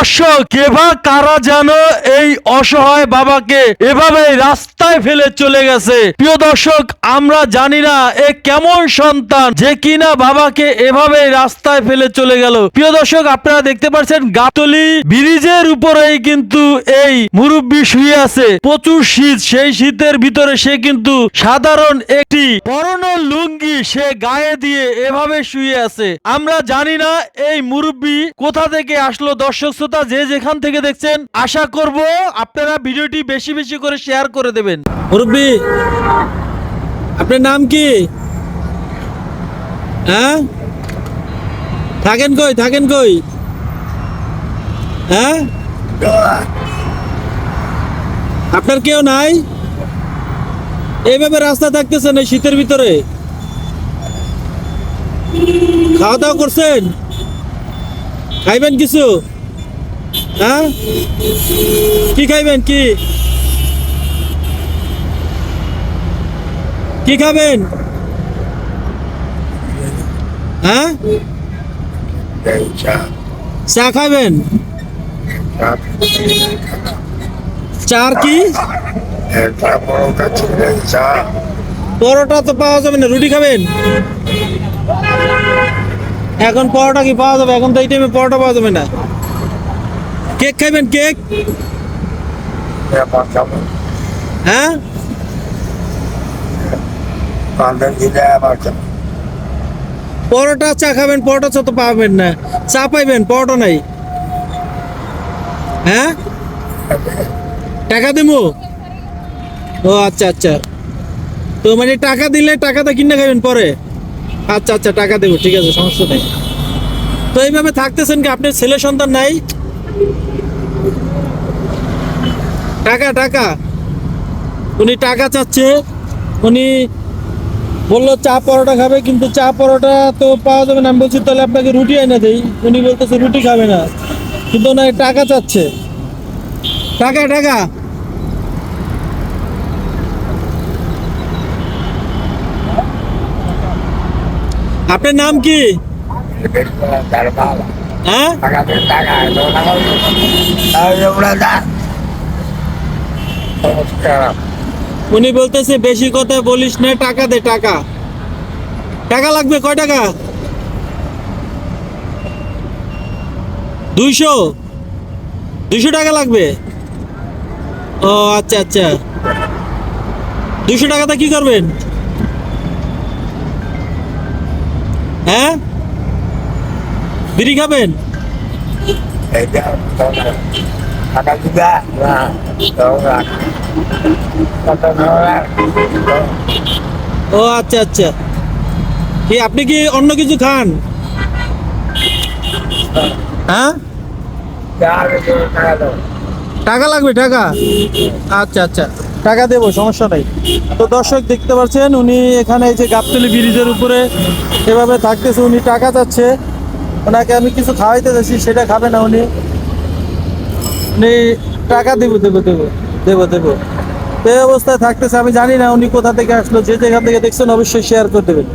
দর্শক কেবা কারা যেন এই অসহায় বাবাকে এভাবে রাস্তায় ফেলে চলে গেছে? প্রিয় দর্শক, আমরা জানি না এ কেমন সন্তান, যে কিনা বাবাকে এভাবে রাস্তায় ফেলে চলে গেল। প্রিয় দর্শক, আপনারা দেখতে পাচ্ছেন গাতলি ব্রিজের উপরেই কিন্তু এই মুরব্বী শুয়ে আছে। প্রচুর শীত, সেই শীতের ভিতরে সে কিন্তু সাধারণ একটি পরনো লুঙ্গি সে গায়ে দিয়ে এভাবে শুয়ে আছে। আমরা জানি না এই মুরব্বী কোথা থেকে আসলো। দর্শক শ্রোতা যে যেখান থেকে দেখছেন, আশা করব আপনারা ভিডিওটি বেশি বেশি করে শেয়ার করে দেবেন। মুরব্বী, আপনার নাম কি? হ্যাঁ? থাকেন কই থাকেন কই? হ্যাঁ? আপনার কেউ নাই? এইভাবে রাস্তা থাকতেছেন এই শীতের ভিতরে? খাওয়া দাওয়া করছেন? খাইবেন কিছু? হ্যাঁ? কি খাইবেন, কি? কি খাবেন? হ্যাঁ? চা খাবেন? চার কি? পরোটা তো পাওয়া যাবে না, রুটি খাবেন? এখন পরোটা কি পাওয়া যাবে? এখন তো এই টাইমে পরোটা পাওয়া যাবে না। কেক খাবেন কেক? হ্যাঁ পরোটা চা খাবেন পরোটা চা তো পাবেন না। চা পাইবেন পরোটা নাই। হ্যাঁ? টাকা দেবো ও আচ্ছা আচ্ছা। তো মানে টাকা দিলে টাকাটা কিনে খাবেন পরে? আচ্ছা আচ্ছা টাকা দেবো ঠিক আছে সমস্যা নেই। তো এইভাবে থাকতেছেন কি আপনার ছেলে সন্তান নাই? টাকা টাকা। উনি টাকা চাচ্ছে। উনি বলল, চা পরোটা খাবে, কিন্তু চা পরোটা তো পাওয়া যাবে না। আমি বলছি, তাহলে আপনাকে রুটি এনে দেই। উনি বলতেছে, রুটি খাবে না। কিন্তু না টাকা চাচ্ছে। টাকা টাকা। আপনার নাম কি? হ্যাঁ? উনি বলতেছে, বেশি কথা বলিস না, টাকা দে, টাকা। টাকা লাগবে, কয় টাকা? দুইশো? দুইশো টাকা লাগবে? ও আচ্ছা আচ্ছা। দুইশো টাকাটা কি করবেন? হ্যাঁ? বিড়ি খাবেন? ও আচ্ছা আচ্ছা। কি, আপনি কি অন্য কিছু খান? হ্যাঁ? টাকা লাগবে, টাকা? আচ্ছা আচ্ছা। টাকা দেবো, সমস্যা নাই। তো দর্শক দেখতে পাচ্ছেন, উনি এখানে এই যে গাবতলি ব্রিজের উপরে এভাবে থাকতেছে, উনি টাকা চাচ্ছে। ওনাকে আমি কিছু খাওয়াইতে চাইছি সেটা খাবে না উনি। উনি টাকা দেবো দেবো দেবো দেবো দেবো। এই অবস্থায় থাকতেছে, আমি জানি না উনি কোথা থেকে আসলো, যে জায়গা থেকে দেখছেন অবশ্যই শেয়ার করে দেবেন।